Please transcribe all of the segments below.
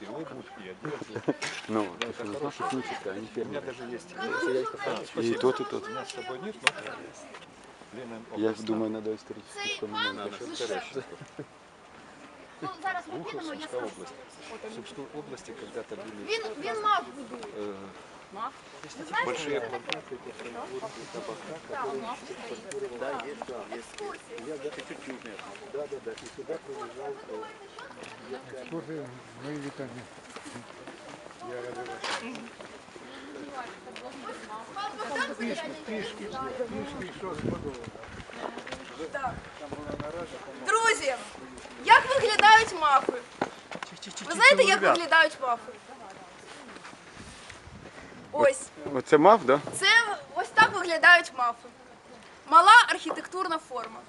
лягушки, одежды. Ну, Да, это хороший ключик-то, они У меня первые. даже есть. И Спасибо. тот, и тот. У меня с собой нет, но есть. Ленин Я область, думаю, надо исторически Цей вспоминать. пан там, лише. Терещенко. Ну, зараз ми Ухов, підемо, я Сумская скажу. область. В Сумской области когда-то были Він, він мав буду. э, Мав? Ви знаєте, большие що це таке? плантации по производству табака. Так, мав стоїть. Да, есть, да, есть. Екскурсії. Я даже чуть-чуть нет. Да, да, да. И сюда приезжал. э, Слушай, мої вітання. Пан Богдан Звичайний. Пішки, пішки, що сподобалося. Так. Друзі, як виглядають мафи? Ви знаєте, як виглядають мафи? Ось. Оце мав, да? Це ось так виглядають мафи. Мала архітектурна форма.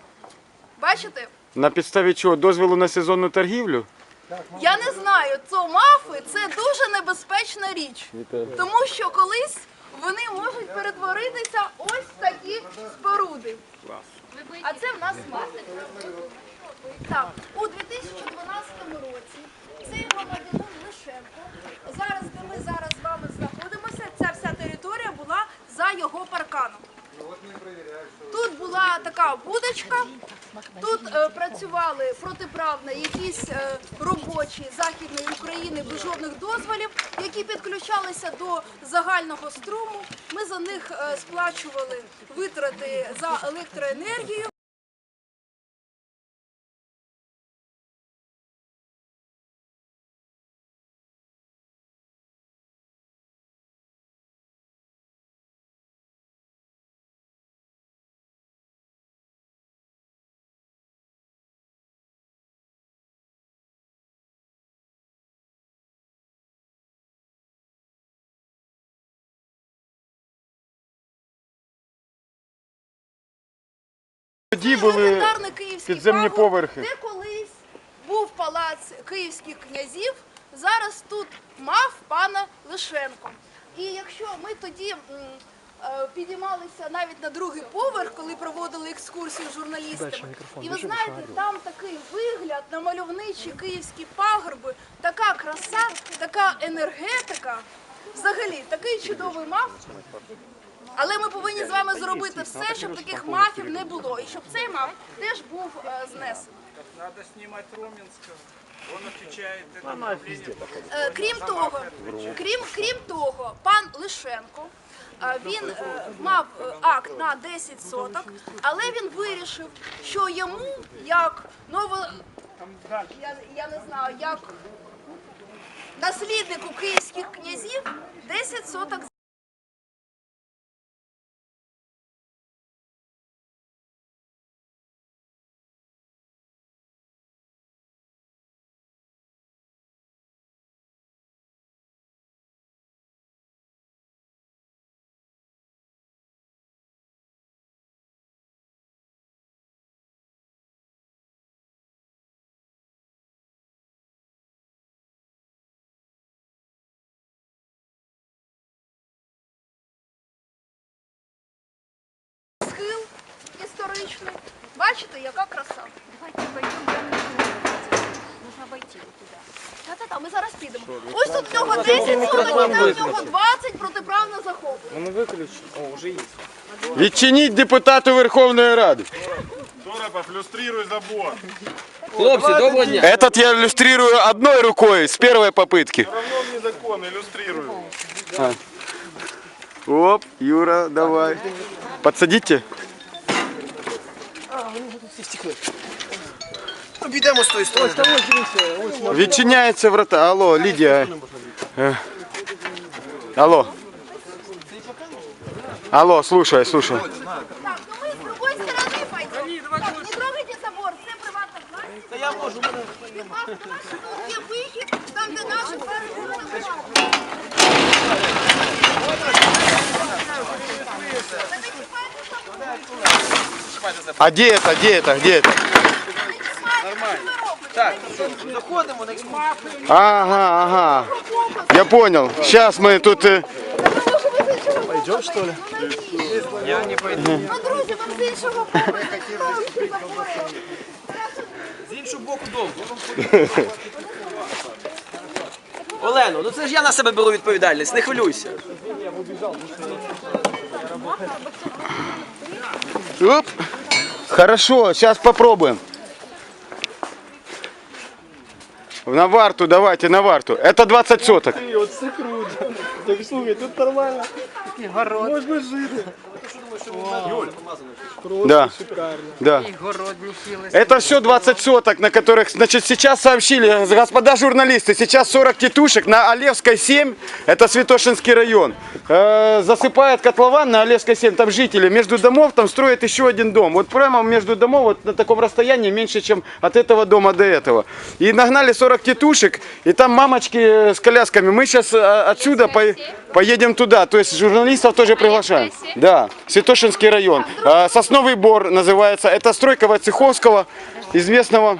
Бачите? На підставі чого? Дозволу на сезонну торгівлю? Я не знаю, то мафи це дуже небезпечна річ. Тому що колись вони можуть перетворитися ось в такі споруди. А це в нас мафи. Так, у 2012 році цей громадянин Лишенко, зараз, де ми зараз будочка, тут е, працювали протиправно якісь е, робочі Західної України без жодних дозволів, які підключалися до загального струму. Ми за них е, сплачували витрати за електроенергію. Тоді були київський підземні поверхи. де колись був палац київських князів. Зараз тут мав пана Лишенко. І якщо ми тоді е, підіймалися навіть на другий поверх, коли проводили екскурсію з журналістами, і ви знаєте, там такий вигляд на мальовничі київські пагорби, така краса, така енергетика. Взагалі, такий чудовий мав. Але ми повинні з вами зробити все, щоб таких мафів не було, і щоб цей маф теж був е, знесений. Надо снимать Роменского. Он отвечает это. Е, Крім того, крім, крім того, пан Лишенко. е, Він мав акт на 10 соток, але він вирішив, що йому, як ново, я, я не знаю, як насліднику київських Бачите, яка краса. Давайте пойдем, там нужно обойти вот туда. Та-та-та, ми зараз підемо. Ось тут в нього 10 соток, іде в нього 20 протиправно захоплено. Відчиніть депутату Верховної Ради. Торопов, иллюстрируй забор. Хлопці, доброго дня. Этот я иллюстрирую одной рукой с первой попытки. Равно мне закон, иллюстрирую. Оп, Юра, давай. Подсадите. Обійдемо з тої сторони. Відчиняється врата. Алло, Лідія. Е. Алло. Алло, слушай, слушай. Так, ну ми з другої сторони пойдемо. Так, не трогайте забор, це приватна власність. Та я можу. Будь ласка, тут є вихід, там де наші перегляди. А где это, где это, где это? Так, Заходимо на екскурсію. Ага, ага. Я понял. Сейчас мы тут... э, Пойдем, что ли? Я не пойду. Ну, друзі, вам з іншого поверху. З іншого боку дому. Олено, ну це ж я на себе беру відповідальність, не хвилюйся. Оп. Хорошо, сейчас попробуем. На варту, давайте, на варту. Это 20 соток. Оце круто. Так слухай, тут нормально. Можна Да, да. Это все 20 соток, на которых, значит, сейчас сообщили, господа журналисты, сейчас 40 тетушек на Олевской 7, это Святошинский район, э, засыпает котлован на Олевской 7, там жители, между домов там строят еще один дом, вот прямо между домов, вот на таком расстоянии, меньше, чем от этого дома до этого. И нагнали 40 тетушек, и там мамочки э, с колясками, мы сейчас отсюда по- поедем туда, то есть журналистов тоже приглашаем. Да, Святошинский район, Э, Сосновый Бор называется, это стройка Войцеховского, известного